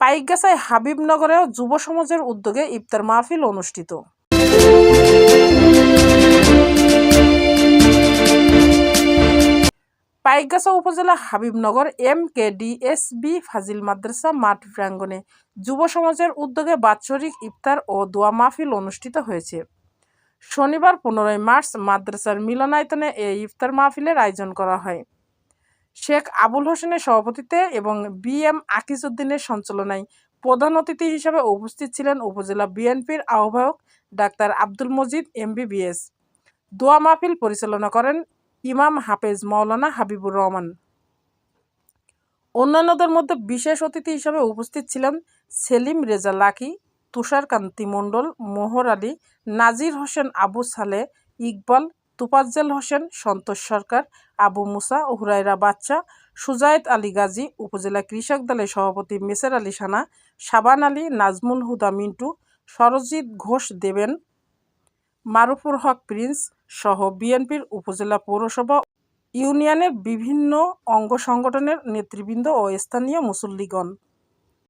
পাইকগাছায় হাবিবনগরেও যুব সমাজের উদ্যোগে ইফতার মাহফিল অনুষ্ঠিত। পাইকগাছা উপজেলা Habibnagar M K DSB Fazil Madrasa মাঠ প্রাঙ্গণে যুব সমাজের উদ্যোগে বাৎসরিক ইফতার ও দোয়া মাহফিল অনুষ্ঠিত হয়েছে। শনিবার পনেরোই মার্চ মাদ্রাসার মিলনায়তনে এই ইফতার মাহফিলের আয়োজন করা হয়। শেখ আবুল হোসেনের সভাপতিত্বে এবং বি এম আকিজউদ্দিনের সঞ্চালনায় প্রধান অতিথি হিসেবে উপস্থিত ছিলেন উপজেলা বিএনপির আহ্বায়ক ডাক্তার আব্দুল মজিদ, এমবিবিএস। দোয়া মাহফিল পরিচালনা করেন ইমাম হাফেজ মাওলানা হাবিবুর রহমান। অন্যান্যদের মধ্যে বিশেষ অতিথি হিসেবে উপস্থিত ছিলেন সেলিম রেজা লাকি, তুষারকান্তি মণ্ডল, মোহর আলী, নাজির হোসেন আবু সালে ইকবাল তুপাজ্জেল হোসেন, সন্তোষ সরকার, আবু মুসা হুরাইরা বাচ্চা সুজায়েত আলী গাজী, উপজেলা কৃষক দলের সভাপতি মেসের আলী সানা, সাবান আলী, নাজমুল হুদা মিন্টু, সরজিৎ ঘোষ দেবেন, মারুফুর হক প্রিন্স সহ বিএনপির উপজেলা পৌরসভা ইউনিয়নের বিভিন্ন অঙ্গ সংগঠনের নেতৃবৃন্দ ও স্থানীয় মুসল্লিগণ।